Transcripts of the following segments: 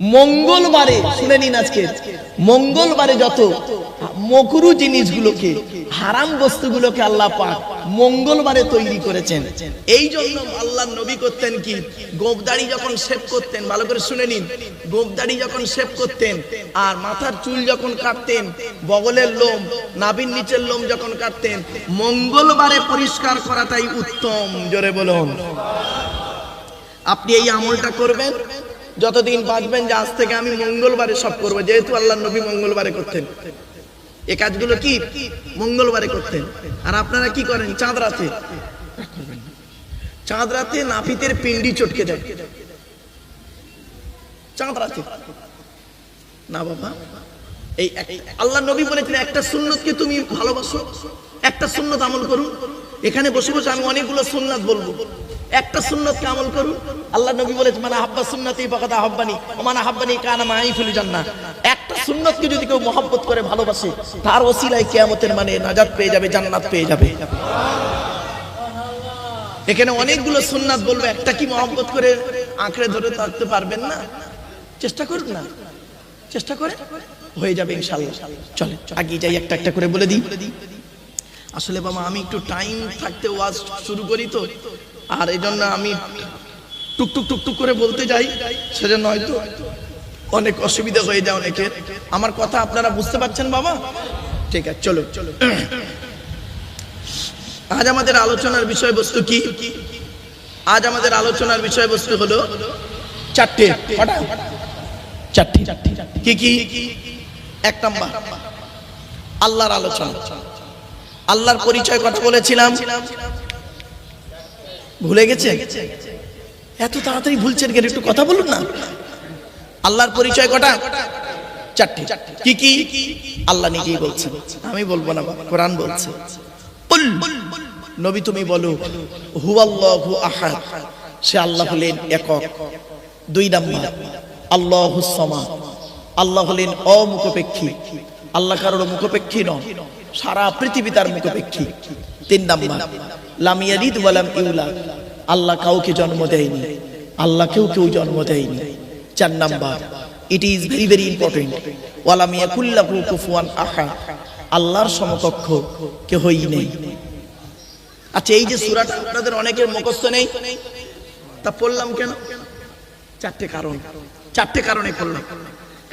মঙ্গলবারে, শুনে নিন আজকে, মঙ্গলবারে যত মকরু জিনিসগুলোকে, হারাম বস্তুগুলোকে আল্লাহ পাক মঙ্গলবারে তৈরি করেছেন। এই জন্য আল্লাহ নবী করতেন কি? গোবদাড়ি যখন শেভ করতেন, ভালো করে শুনে নিন। গোবদাড়ি যখন শেভ করতেন, আর মাথার চুল যখন কাটতেন, বগলের লোম, নাভির নিচের লোম যখন কাটতেন, মঙ্গলবারে পরিষ্কার করাটাই উত্তম। জোরে বলুন। আপনি এই আমলটা করবেন? যতদিন বাঁচবেন, যে আজ থেকে আমি মঙ্গলবারে সব করব। যেহেতু আল্লাহ নবী মঙ্গলবারে করতেন। এ কাজগুলো কি? মঙ্গলবারে করতেন। আর আপনারা কি করেন? চাঁদ রাতে। চাঁদ রাতে নাপিতের পিন্ডি চটকে দেয়। চাঁদ রাতে। না বাবা, এই আল্লাহ নবী বলেছিলেন একটা সুন্নতকে তুমি ভালোবাসো, একটা সুন্নত আমল করুন এখানে বসে বসে আমি অনেকগুলো সুন্নাত বলব। একটা সুন্নতকে আমল করুন। আল্লাহ নবী বলেছে মানে হাব্বা সুন্নতি ফাকাত ও মানে হাব্বানি কানা মাই ফুল জান্নাহ। একটা সুন্নতকে যদি কেউ মহব্বত করে, ভালোবাসে, তার ওসিলায় কিয়ামতের মানে নাজাত পেয়ে যাবে, জান্নাত পেয়ে যাবে। এখানে অনেকগুলো সুন্নাত বলব, একটা কি মহব্বত করে আঁকড়ে ধরে থাকতে পারবেন না? চেষ্টা করুন না। চেষ্টা করে হয়ে যাবে ইনশাল্লাহ চলে আগে যাই, একটা একটা করে বলে দিই। আসলে বাবা, আমি একটু টাইম থাকতে ওয়াজ শুরু করি তো। আর এই জন্য আমি টুকটুক টুক টুক টুক করে বলতে যাই, সেজন্য হয়তো অনেক অসুবিধা হয়ে যায় অনেকের। আমার কথা আপনারা বুঝতে পারছেন বাবা? ঠিক আছে চলো চলো আজ আমাদের আলোচনার বিষয়বস্তু কি? আজ আমাদের আলোচনার বিষয়বস্তু হলো চারটে? চারটে। কি কি? এক নাম্বার, আল্লাহর আলোচনা। আল্লাহর পরিচয় কথা বলেছিলাম। ভুলে গেছে? এত তাড়াতাড়ি ভুলছেন কেন? একটু কথা বলুন না। আল্লাহর পরিচয় কটা? চারটে। কি কি? আল্লাহ নিজেই বলছেন। আমি বলব না, কোরআন বলছে। নবী তুমি বলো, হুয়াল্লাহু আহাদ। সে আল্লাহ হলেন একক, দুই নাম্বার, আল্লাহু সামাদ। আল্লাহ হলেন অমুখপেক্ষী। আল্লাহ কারোর মুখপেক্ষী নন, সারা পৃথিবী তার মুখপেক্ষী। তিন নাম্বার লাম ইয়ালিদ ওয়ালাম ইউলাদ। আল্লাহ কাউকে জন্ম দেয়নি, আল্লাহ কেউ কেউ জন্ম দেয়নি। চার number it is very very important ওয়ালাম ইয়াকুল্লাহু কুফুয়ান আহাদ। আল্লাহর সমকক্ষ কেহই নেই। আচ্ছা এই যে সূরাটা আপনাদের অনেকের মুখস্থ নেই, তা পড়লাম কেন? চারটে কারণ। চারটে কারণে করলাম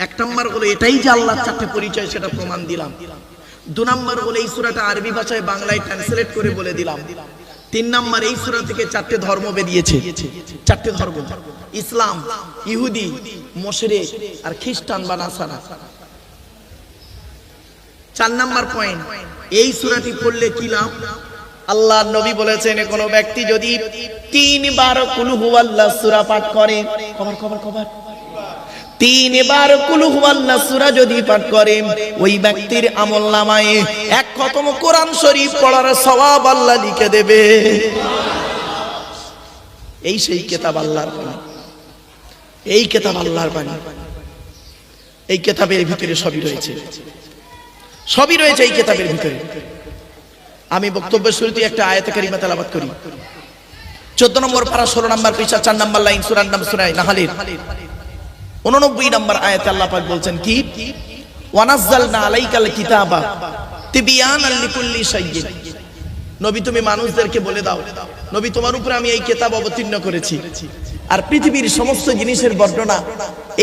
এক নম্বর হলো, এটাই যে আল্লাহর চারটে পরিচয়, সেটা প্রমাণ দিলাম। দু নম্বর হলো এই সূরাটা আরবি ভাষায় বাংলায় ট্রান্সলেট করে বলে দিলাম। তিন নম্বর এই সূরা থেকে চারটে ধর্ম বেরিয়েছে। চারটে ধর্ম। ইসলাম, ইহুদি, মোশরে আর খ্রিস্টান বা নাসারা। চার নাম্বার পয়েন্ট এই সূরাটি পড়লে কি লাভ? আল্লাহ নবী বলেছেন, কোন ব্যক্তি যদি তিনবার কুলহু আল্লাহ সূরা পাঠ করে, কবার কবার কবার। তিনবার কুলহু আল্লাহ সূরা যদি পাঠ করে, ওই ব্যক্তির আমল নামায় এক খতম কোরআন শরীফ পড়ার সওয়াব আল্লাহ লিখে দেবে। এই সেই কেতাব আল্লাহর বাণী। এই কেতাব আল্লাহর বাণী। এই কেতাবের ভিতরে সবই রয়েছে। সবই রয়েছে এই কেতাবের ভিতরে। আমি বক্তব্যের শুরুতে একটা আয়াত কারিমা তেলাবাদ করি। চোদ্দ নম্বর পারা ষোলো নম্বর পৃষ্ঠা, চার নম্বর লাইন সুরান নাম সুরাই নাহালির। উননব্বই নম্বর আয়াতে আল্লাহ পাক বলছেন কি? ওয়ানাজ্জালনা আলাইকাল কিতাবা তিবিয়ানাল লিকুল্লি শাইইন নবী তুমি মানুষদেরকে বলে দাও, নবী তোমার উপরে আমি এই কেতাব অবতীর্ণ করেছি। আর পৃথিবীর সমস্ত জিনিসের বর্ণনা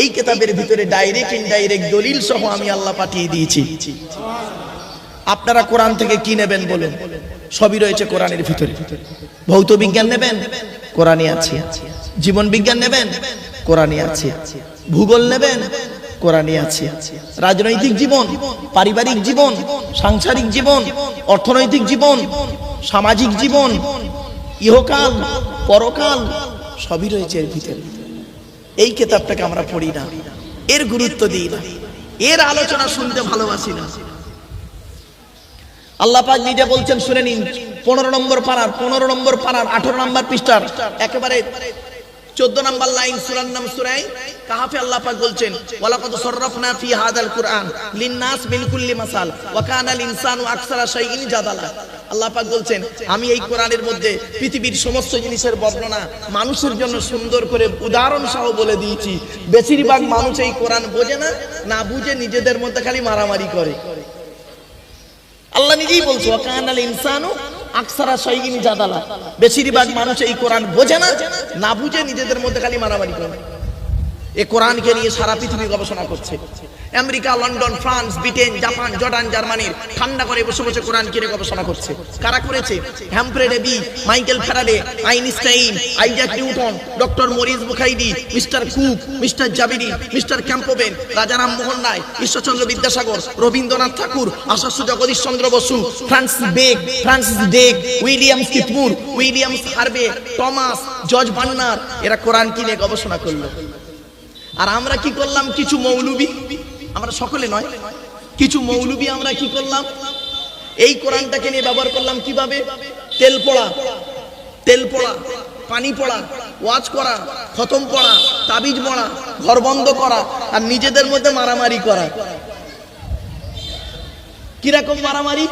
এই কেতাবের ভিতরে ডাইরেক্ট ইনডাইরেক্ট দলিল সহ আমি আল্লাহ পাঠিয়ে দিয়েছি। আপনারা কোরআন থেকে কি নেবেন বলুন? সবই রয়েছে কোরআনের ভিতরে। ভৌত বিজ্ঞান নেবেন? কোরআনে আছে। জীবন বিজ্ঞান নেবেন? কোরআনে আছে। ভূগোল নেবেন কোরআনে আছে। রাজনৈতিক জীবন, পারিবারিক জীবন, সাংসারিক জীবন, অর্থনৈতিক জীবন, সামাজিক জীবন, ইহকাল, পরকাল, সবই রয়েছে এর ভিতরে। এই কেতাবটাকে আমরা পড়ি না। এর গুরুত্ব দিই না। এর আলোচনা শুনতে ভালোবাসি না। আল্লাহ পাক নিজে বলছেন, শুনে নিন, পনেরো নম্বর পাড়ার, পনেরো নম্বর পাড়ার, আঠারো নম্বর পৃষ্ঠার, একেবারে চোদ্দ নম্বর লাইন সুরান নাম সুরাই। কাহাফে আল্লাহ পাক বলছেন, ওয়ালাকাদ সররাফনা ফি হাদাল কুরআন লিন্নাস মিন কুল্লি মাসাল ওয়া কানা আল ইনসানু আকসারা শাইইন জাদালা। আল্লাহ পাক বলছেন, আমি এই কোরআনের মধ্যে পৃথিবীর সমস্ত জিনিসের বর্ণনা মানুষের জন্য সুন্দর করে উদাহরণ সহ বলে দিয়েছি। বেশিরভাগ মানুষ এই কোরআন বোঝে না না বুঝে নিজেদের মধ্যে খালি মারামারি করে। আল্লাহ নিজেই বলছো কানাল ইনসানু আকসারা সৈগিনী জাদালা। বেশিরভাগ মানুষ এই কোরআন বোঝে না না বুঝে নিজেদের মধ্যে খালি মারামারি করে। এ কোরআনকে নিয়ে সারা পৃথিবী গবেষণা করছে। America, London, France, Britain, Japan, Jordan জার্মানির ঠান্ডা করে বসে বসে কোরআন কিনে গবেষণা করছে। কারা করেছে? Humphry Davy Michael Faraday, Einstein, Isaac Newton, doctor Maurice মুখাইদি mister Cook, mister জাবিরি, মিস্টার ক্যাম্পোবেন রাজারাম মোহন রায়, ঈশ্বরচন্দ্র বিদ্যাসাগর, রবীন্দ্রনাথ ঠাকুর আশাস্য জগদীশ চন্দ্র বসু, ফ্রান্সিস বেগ, ফ্রান্সিস ডেক উইলিয়ামস কিতমুর, উইলিয়ামস হার্বে, টমাস, জর্জ বান্নার এরা কোরআন কিনে গবেষণা করল। আর আমরা কি করলাম? কিছু মৌলবি। আমরা সকলে নয়। কিছু মৌলবি আমরা কি করলাম? এই কোরআনটাকে নিয়ে ব্যবহার করলাম কীভাবে? তেল পড়া। তেল পড়া, পানি পড়া, ওয়াজ করা, খতম পড়া তাবিজ পড়া ঘর বন্ধ করা, আর নিজেদের মধ্যে মারামারি করা। কীরকম মারামারি?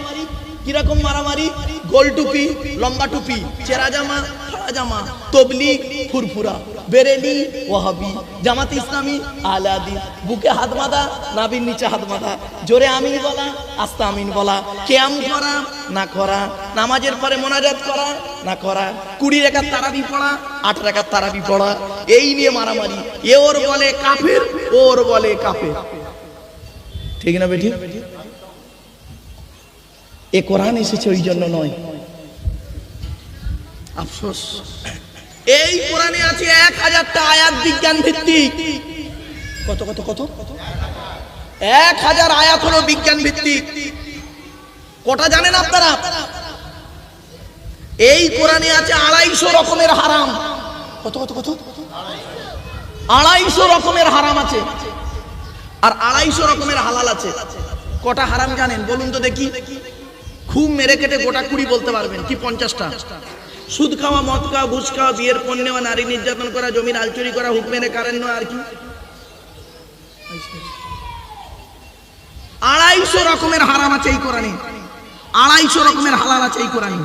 কীরকম মারামারি? গোল টুপি, লম্বা টুপি, চেরা জামা ফাড়া জামা, তবলিগ, ফুরফুরা, বেরেলি, ওয়াহাবি, জামাত ইসলামী, আলাদি, বুকে হাত বাঁধা নাবির নিচে হাত বাঁধা, জোরে আমিন বলা, আস্তে আমিন বলা, কেয়াম করা, না করা, নামাজের পরে মোনাজাত করা, না করা, কুড়ি রেখার তারাবি পড়া, আট রেখার তারাবি পড়া, এই নিয়ে মারামারি, এ ওর বলে কাফের ওর বলে কাফের। ঠিক না বেঠি? এ কোরআন এসেছে ওই জন্য নয়। আফসোস। এই কোরআনে আছে এক হাজারটা আয়াত বিজ্ঞান ভিত্তিক। কত কত কত? এক হাজার আয়াত হলো বিজ্ঞান ভিত্তিক। কটা জানেন আপনারা? এই কোরআনে আছে আড়াইশো রকমের হারাম। কত কত কত? আড়াইশো রকমের হারাম আছে। আর আড়াইশো রকমের হালাল আছে। কটা হারাম জানেন? বলুন তো দেখি। খুব মেরে কেটে গোটা কুড়ি বলতে পারবেন, কি পঞ্চাশটা? সুদ খাওয়া, মদ খাওয়া, ঘুষ খাওয়া, বিয়ের পণ্য নেওয়া, নারী নির্যাতন করা, জমির আলচুরি করা, হুক মেরে কারেন্ট নেওয়া আর কি? আড়াইশো রকমের হারাম আছে এই কোরআনে। আড়াইশো রকমের হালাল আছে এই কোরআনে।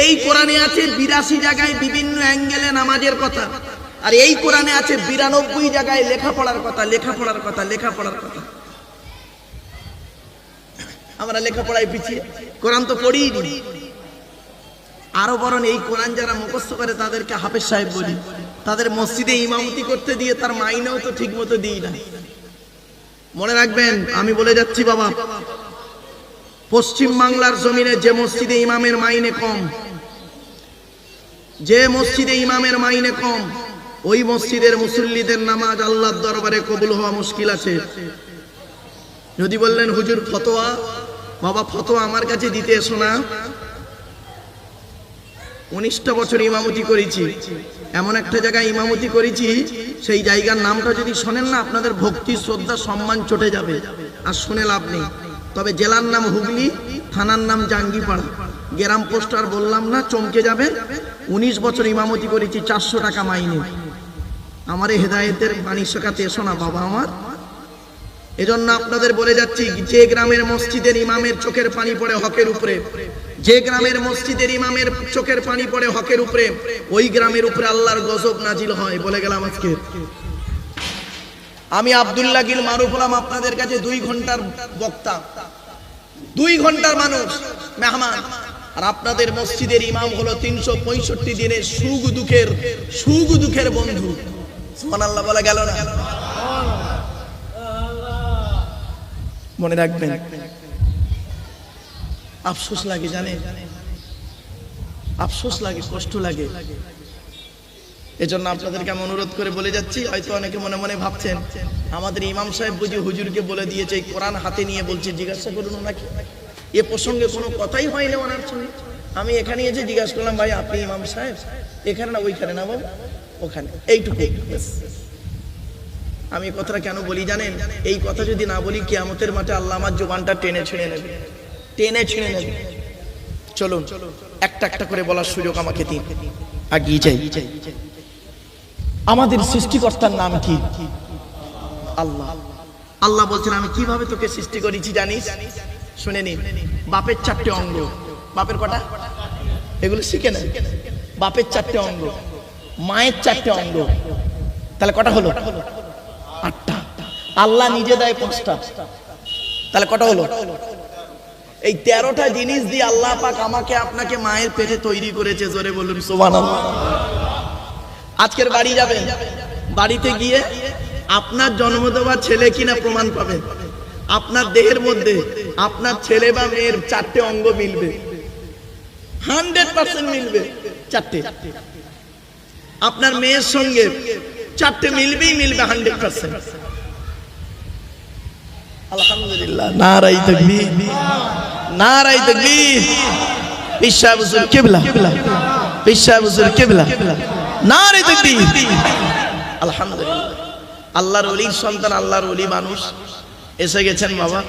এই কোরআনে আছে বিরাশি জায়গায় বিভিন্ন অ্যাঙ্গেলে নামাজের কথা। আর এই কোরআনে আছে বিরানব্বই জায়গায় লেখাপড়ার কথা লেখাপড়ার কথা লেখাপড়ার কথা। আমরা লেখাপড়ায় পিছিয়ে। কোরআন তো পড়িই নি। আরও বরং এই কোরআন যারা মুখস্থ করে তাদেরকে হাফেজ সাহেব বলি। তাদের মসজিদে ইমামতি করতে দিয়ে তার মাইনেও তো ঠিক মতো দিই না। মনে রাখবেন, আমি বলে যাচ্ছি বাবা, পশ্চিম বাংলার জমিনে যে মসজিদে ইমামের মাইনে কম, যে মসজিদে ইমামের মাইনে কম, ওই মসজিদের মুসল্লিদের নামাজ আল্লাহর দরবারে কবুল হওয়া মুশকিল আছে। যদি বললেন, হুজুর, ফতোয়া বাবা, ফতোয়া আমার কাছে দিতে এসো না। উনিশটা বছর ইমামতি করেছি। এমন একটা জায়গায় ইমামতি করেছি, সেই জায়গার নামটা যদি শোনেন না, আপনাদের ভক্তি, শ্রদ্ধা, সম্মান চটে যাবে। আর শুনে লাভ নেই। তবে জেলার নাম হুগলি, থানার নাম জাঙ্গিপাড়া। গ্রাম পোস্ট আর বললাম না, চমকে যাবে উনিশ বছর ইমামতি করেছি, চারশো টাকা মাইনে। আমার হেদায়েতের বাণী শেখাতে এসো না, বাবা আমার। এজন্য আপনাদের বলে যাচ্ছি, যে গ্রামের মসজিদের ইমামের চোখের পানি পড়ে হকের উপরে, যে গ্রামের মসজিদের ইমামের চোখের পানি পড়ে হকের উপরে, ওই গ্রামের উপরে আল্লাহর গজব নাজিল হয় বলে গেলাম আজকে। আমি আব্দুল্লাহ গিল মারুফ হলাম আপনাদের কাছে দুই ঘণ্টার বক্তা, দুই ঘণ্টার মানুষ, মেহমান। আর আপনাদের মসজিদের ইমাম হলো তিনশো পঁয়ষট্টি দিনের সুখ দুঃখের সুখ দুঃখের বন্ধু। সুবহানাল্লাহ বলা গেল না? মনে রাখবেন। আফসোস লাগে, জানেন? আফসোস লাগে, কষ্ট লাগে। এজন্য আপনাদেরকে আমি অনুরোধ করে বলে যাচ্ছি, হয়তো অনেকে মনে মনে ভাবছেন, আমাদের ইমাম সাহেব বুঝি হুজুরকে বলে দিয়েছে, এই কোরআন হাতে নিয়ে বলছে, জিজ্ঞাসা করুন ওনাকে। এ প্রসঙ্গে কোনো কথাই হয় না ওনার সঙ্গে। আমি এখানে এসে জিজ্ঞাসা করলাম, ভাই, আপনি ইমাম সাহেব? এখানে না, ওইখানে না, বাবু? ওখানে। এইটুকু। আমি কথাটা কেন বলি জানেন? এই কথা যদি না বলি কিয়ামতের মাঠে আল্লাহ আমার জোবানটা টেনে ছিঁড়ে নেবে। টেনে ছিঁড়ে নেবে। চলুন, একটা একটা করে বলার সুযোগ আমাকে দিন। আগিয়ে যাই। আমাদের সৃষ্টিকর্তার নাম কি? আল্লাহ। আল্লাহ বলছেন, আমি কীভাবে তোকে সৃষ্টি করেছি জানিস? শুনে নিন বাপের চারটে অঙ্গ। বাপের কটা? এগুলো শিখে নেন বাপের চারটে অঙ্গ। মায়ের চারটে অঙ্গ। তাহলে কটা হলো? আটটা। আল্লাহ নিজে দেয় পাঁচটা। তাহলে কটা হলো? এই তেরোটা জিনিস দিয়ে আল্লাহ পাক আমাকে আপনাকে মায়ের পেটে তৈরি করেছে, জোরে বলুন সোমান আজকের বাড়ি যাবেন। বাড়িতে গিয়ে আপনার জন্ম দেওয়া ছেলে কিনা প্রমাণ পাবেন। আপনার দেহের মধ্যে আপনার ছেলে বা মেয়ের চারটে অঙ্গ মিলবে। হান্ড্রেড পার্সেন্ট মিলবে চারটে। আপনার মেয়ের সঙ্গে চারটে মিলবেই মিলবে হান্ড্রেড পার্সেন্ট আলহামদুলিল্লাহ নারাই নারাই কিবলা কিবলা নারাই আলহামদুলিল্লাহ। আল্লাহর সন্তান, আল্লাহর ওলি মানুষ। এসে গেছেন বাবা।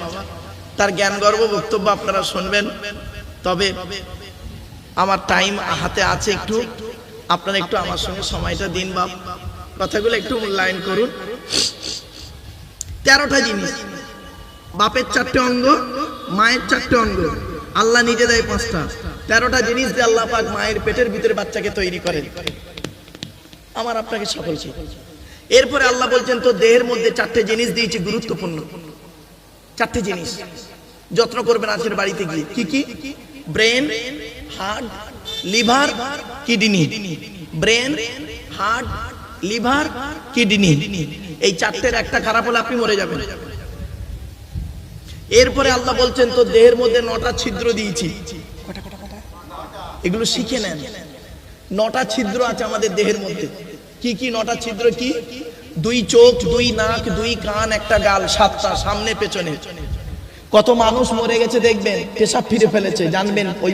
তার জ্ঞান গর্ব বক্তব্য আপনারা শুনবেন। তবে আমার টাইম হাতে আছে একটু। আপনারা একটু আমার সঙ্গে সময়টা দিন বাপ। কথাগুলো একটু মূল্যায়ন করুন। তেরোটা জিনিস। বাপের চারটে অঙ্গ, মায়ের চারটে অঙ্গ। আল্লাহ নিজে দেয় পাঁচটা। তেরোটা জিনিস দিয়ে আল্লাহ পাক মায়ের পেটের ভিতরে বাচ্চাকে তৈরি করেন। আমার আপনাকে সকল ছিল এরপরে আল্লাহ বলছেন তো দেহের মধ্যে চারটে জিনিস দিয়েছি গুরুত্বপূর্ণ। চারটে জিনিস। যত্ন করবেন আজকের বাড়িতে গিয়ে। কি কি? Brain, heart, liver, kidney. Brain, heart liver, kidney. এই চারটের একটা খারাপ হলে আপনি মরে যাবেন। এরপরে আল্লাহ বলছেন তো দেহের মধ্যে নটা ছিদ্র দিয়েছি। এগুলো শিখে নেন। নটা ছিদ্র আছে আমাদের দেহের মধ্যে। কি কি নটা ছিদ্র কি? দুই চোখ, দুই নাক, দুই কান, একটা গাল, সাতটা, সামনে, পেছনে। কত মানুষ মরে গেছে, দেখবেন, পেশাব ফিরে ফেলেছে, জানবেন, ওই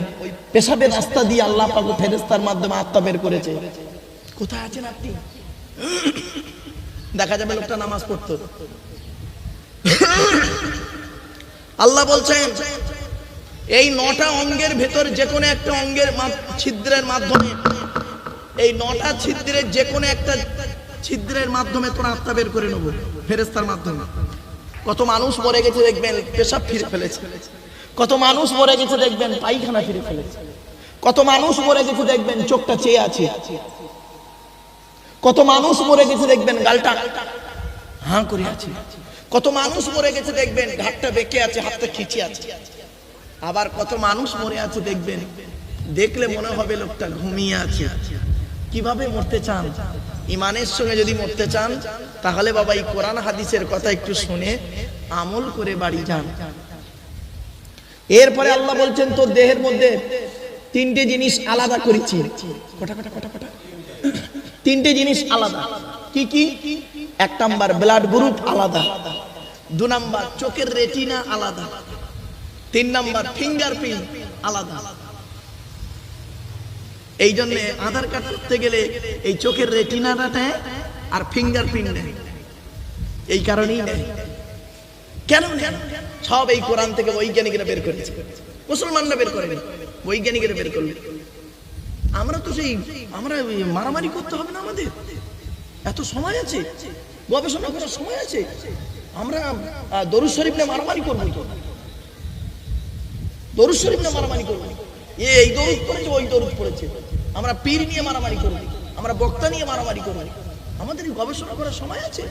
পেশাবের রাস্তা দিয়ে আল্লাহ পাক ফেরেস্তার মাধ্যমে আত্মা বের করেছে। কোথায় আছেন আপনি? দেখা যাবে লোকটা নামাজ পড়তো। আল্লাহ বলছেন, এই নটা অঙ্গের ভেতর যে কোনো একটা অঙ্গের ছিদ্রের মাধ্যমে, এই নটা ছিদ্রের যে কোনো একটা ছিদ্রের মাধ্যমে তোর আত্মা বের করে নেব ফেরেস্তার মাধ্যমে। কত মানুষ মরে গেছে দেখবেন, পেশাব ফিরে ফেলেছে। কত মানুষ মরে গেছে দেখবেন, পায়খানা ফিরে ফেলেছে। কত মানুষ মরে গেছে দেখবেন, চোখটা চেয়ে আছে। কত মানুষ মরে গেছে দেখবেন, গালটা। হাঁ করে আছে। কত মানুষ মরে গেছে দেখবেন, ঘাটটা বেঁকে আছে, হাতটা খিচে আছে। আবার কত মানুষ মরে আছে দেখবেন, দেখলে মনে হবে লোকটা ঘুমিয়ে আছে। কীভাবে মরতে চান? ইমানের সঙ্গে যদি মরতে চান, তাহলে বাবা এই কোরআন হাদিসের কথা একটু শুনে আমল করে বাড়ি যান। এরপরে আল্লাহ বলছেন, তোর দেহের মধ্যে তিনটে জিনিস আলাদা করেছি। কটা কটা কটা কটা? তিনটে জিনিস আলাদা। কি কি? এক নাম্বার ব্লাড গ্রুপ আলাদা। দু নাম্বার চোখের রেটিনা আলাদা। তিন নাম্বার ফিঙ্গারপ্রিন্ট আলাদা। এই জন্য আধার কার্ড করতে গেলে এই চোখের রেটিনাটা আর ফিঙ্গারপ্রিন্ট নেয় এই কারণেই কেন সব এই কোরআন থেকে বৈজ্ঞানিকরা বের করেছে। মুসলমানরা বের করেনি। বৈজ্ঞানিকরা বের করবে আমরা তো সেই, আমরা মারামারি করতে হবে না আমাদের। এত সময় আছে, গবেষণা করার সময় আছে। আমরা দরুদ শরীফ নিয়ে মারামারি করব। দরুদ শরীফ নিয়ে মারামারি করব। এই দরুদ পড়েছে, ওই দরুদ পড়েছে। আমরা পীর নিয়ে মারামারি করব, আমরা বক্তা নিয়ে মারামারি করব। আমাদের গবেষণা করার সময় আছে।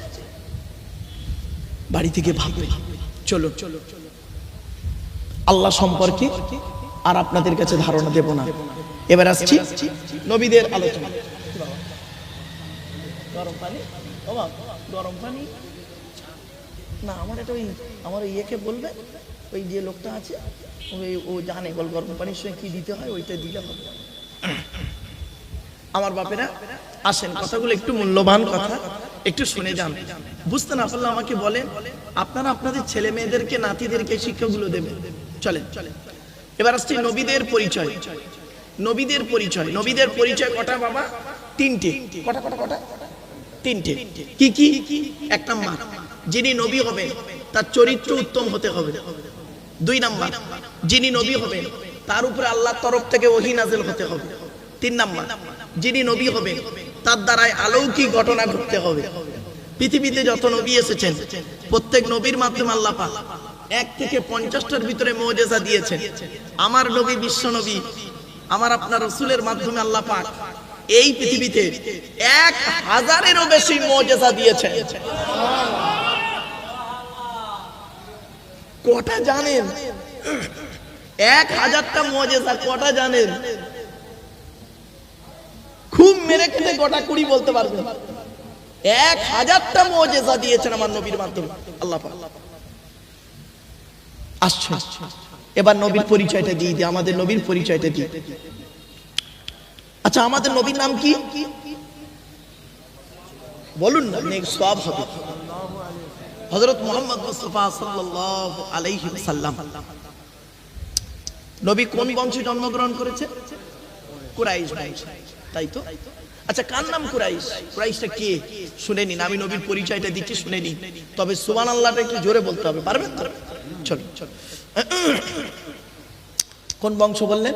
বাড়ি থেকে ভাববে চলো চলো। আল্লাহ সম্পর্কে আর আপনাদের কাছে ধারণা দেব না। এবার আসছি নবীদের আলোচনা। গরম পানি? আমার গরম পানির সঙ্গে আমার বাপেরা আসেন, কথাগুলো একটু মূল্যবান কথা, একটু শুনে যান। বুঝতে না পারলে আমাকে বলেন, আপনারা আপনাদের ছেলে মেয়েদেরকে, নাতিদেরকে শিক্ষাগুলো দেবেন। চলেন চলেন। এবার আসছি নবীদের পরিচয়। নবীদের পরিচয় নবীদের পরিচয় কটা বাবা? তিনটে। কটা কটা কটা? তিনটে। কি কি? এক নাম্বার। যিনি নবী হবে তার চরিত্র উত্তম হতে হবে। দুই নাম্বার। যিনি নবী হবেন, তার উপরে আল্লাহর তরফ থেকে ওহি নাজেল হতে হবে। তিন নাম্বার। যিনি নবী হবে তার দ্বারাই আলৌকিক ঘটনা ঘটতে হবে। পৃথিবীতে যত নবী এসেছেন, প্রত্যেক নবীর মাধ্যমে আল্লাহ পাক এক থেকে পঞ্চাশটার ভিতরে মৌজেজা দিয়েছেন। আমার নবী বিশ্ব নবী আমার আপনার রসুলের মাধ্যমে আল্লাহ পাক এই পৃথিবীতে এক হাজারেরও বেশি মৌজেজা দিয়েছেন। কটা জানেন? এক হাজারটা মজেজা কটা জানেন? খুব মেরে খেতে গোটা কুড়ি বলতে পারবেন। এক হাজারটা মজেজা দিয়েছেন আমার নবীর মাধ্যমে। আল্লাহ আচ্ছা আসছে। এবার নবীর পরিচয়টা দিয়ে দিই, আমাদের নবীর পরিচয়টা দিই। আচ্ছা আমাদের নবীর নাম কি? বলুন না সব হবে। হযরত মুহাম্মদ মুস্তাফা সাল্লাল্লাহু আলাইহি সাল্লাম নবী কোন বংশে জন্মগ্রহণ করেছে? কুরাইশ বংশ, তাই তো? আচ্ছা কার নাম কুরাইশ? কুরাইশটা কে? শুনে নিন, আমি নবীর পরিচয়টা দিচ্ছি, শুনে নিন। তবে সুবহানাল্লাহটা একটু জোরে বলতে হবে, পারবেন চলো চলো কোন বংশ বললেন?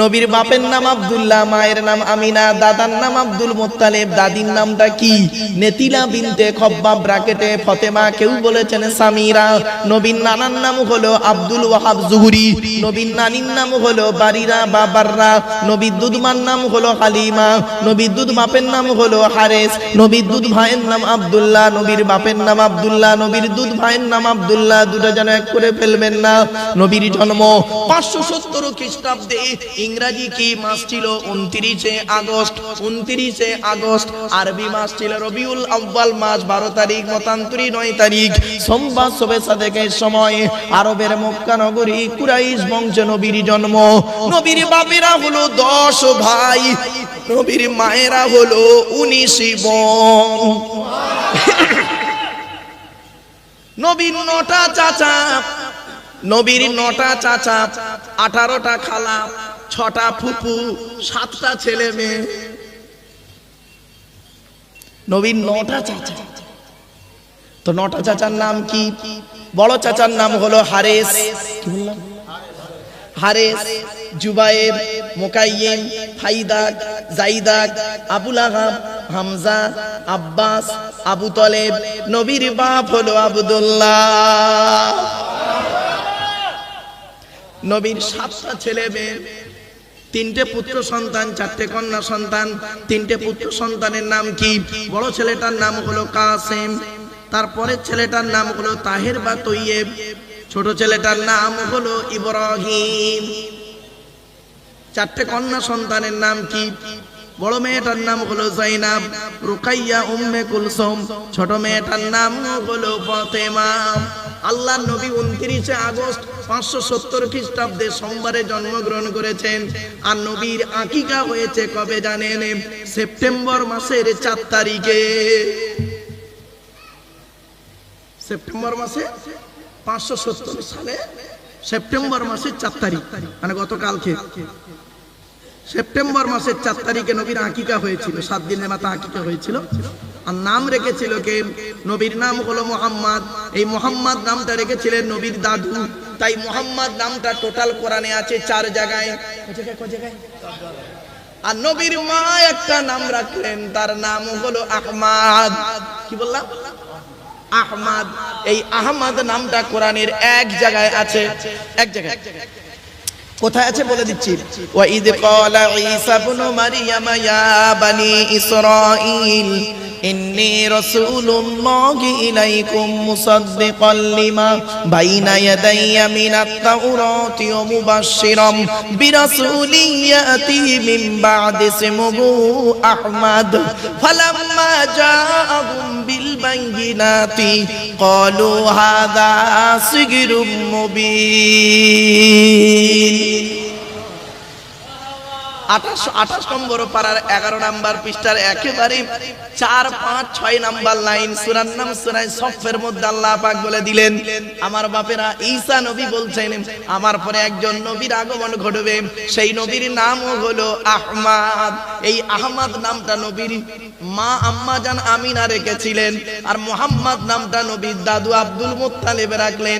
নবীর বাপের নাম আব্দুল্লাহ, মায়ের নাম আমিনা, দাদার নাম আব্দুল মোত্তালেব, দাদির নামটা কি? নেতিলা বিনতে খব্বা ব্রাকেটে ফতেমা, কেউ বলেছেন সামিরা। নবীর নানার নাম হলো আব্দুল ওয়াহাব জুহুরি। নবীর নানির নাম হলো বারিরা বা বাররা। নবীর দুধমার নাম হলো হালিমা। নবীর দুধ বাপের নাম হলো হারেস। নবীর দুধ ভাইয়ের নাম আব্দুল্লাহ। নবীর বাপের নাম আব্দুল্লাহ। নবীর দুধ ভাইয়ের নাম আব্দুল্লাহ। দুটো যেন এক করে ফেলবেন না। নবীর জন্ম পাঁচশো সত্তর খ্রিস্টাব্দে ইংরাজি কি মাস ছিল উনত্রিশে আগস্ট? উনত্রিশে আগস্ট, আরবি মাস ছিল রবিউল আব্বাল মাস, বারো তারিখ, মতান্তরী নয় তারিখ। সোমবার সবে সাদেকের সময় আরবের মক্কা নগরী কুরাইশ বংশ নবীর জন্ম। নবীর বাপেরা হলো দশ ভাই, নবীর মায়েরা হলো উনিশ বোন। নবীর নটা চাচা, নবীর নটা চাচা, আঠারোটা খালা। ছটা ফুপু, সাতটা ছেলে মেয়ে। নবীন নটা চাচা। তো নটা চাচার নাম কি? বড় চাচার নাম হলো হারেস। হারেস, জুবায়ের, মোকাইয়েম, ফাইদাক, জাইদাক, আবুল আহাব, হামজা, আব্বাস, আবু তলেব। নবীর বাপ হলো আবদুল্লাহ। নবীর সাতটা ছেলে মেয়ে। তিনটে পুত্র সন্তান, চারটে কন্যা সন্তান, তিনটে পুত্র সন্তানের নাম কি? বড় ছেলেটার নাম হলো কাসেম, তারপরের ছেলেটার নাম হলো তাহের বা তৈয়েব, ছোট ছেলেটার নাম হলো ইব্রাহিম। চারটে কন্যা সন্তানের নাম কি? বড় মেয়েটার নাম হলো জাইনাব, রুকাইয়া উম্মে কুলসুম, ছোট মেয়েটার নাম হলো ফতেমা। আল্লাহ নবী উনত্রিশে আগস্ট পাঁচশো সত্তর খ্রিস্টাব্দে সোমবারে জন্মগ্রহণ করেছেন। আর নবীর আকিকা হয়েছে কবে জানেন? সেপ্টেম্বর মাসের চার তারিখে। সেপ্টেম্বর মাসে পাঁচশো সত্তর সালে সেপ্টেম্বর মাসের চার তারিখ। মানে গতকালকে। সেপ্টেম্বর মাসের চার তারিখে নবীর আকিকা হয়েছিল। সাত দিনের মাথা আকিকা হয়েছিল। আর নাম রেখেছিল কে? নবীর নাম হলো মোহাম্মদ। এই মোহাম্মদ নামটা রেখেছিলেন নবীর দাদু। তাই মোহাম্মদ নামটা টোটাল কোরআনে আছে চার জায়গায়। আর নবীর মা একটা নাম রাখলেন, তার নাম হলো আহমাদ। কি বললাম? আহমাদ। এই আহমদ নামটা কোরআনের এক জায়গায় আছে। এক জায়গায়। কোথায় আছে বলে দিচ্ছি? ওয়াইদ ক্বালা ঈসা ইবনু মারইয়াম ইয়া বানি ইসরাঈল, ইন্নী রাসূলুল্লাহি ইলাইকুম মুসাদ্দিকাল লিমা বাইনা ইয়াদাইয়া মিনাত তাওরাতি ওয়া মুবাশশিরাম বিরাসূলিন ইয়াতি মিন বা'দি ইসমুহু আহমদ, ফালাম্মা জাআহুম বিল বাইয়িনাতি ক্বালু হাযা সিগরুম মুবিন আঠাশ নম্বর এগারো নাম্বার একেবারে চার, পাঁচ, ছয় নাম্বার নাম আমার বাপেরা ঈসা নবী বলছেন, আমার পরে একজন নবীর আগমন ঘটবে, সেই নবীর নামও হলো আহমাদ। এই আহমদ নামটা নবীর মা আম্মা জান আমিনা রেখেছিলেন, আর মোহাম্মদ নামটা নবীর দাদু আব্দুল মুত্তালিব রাখলেন।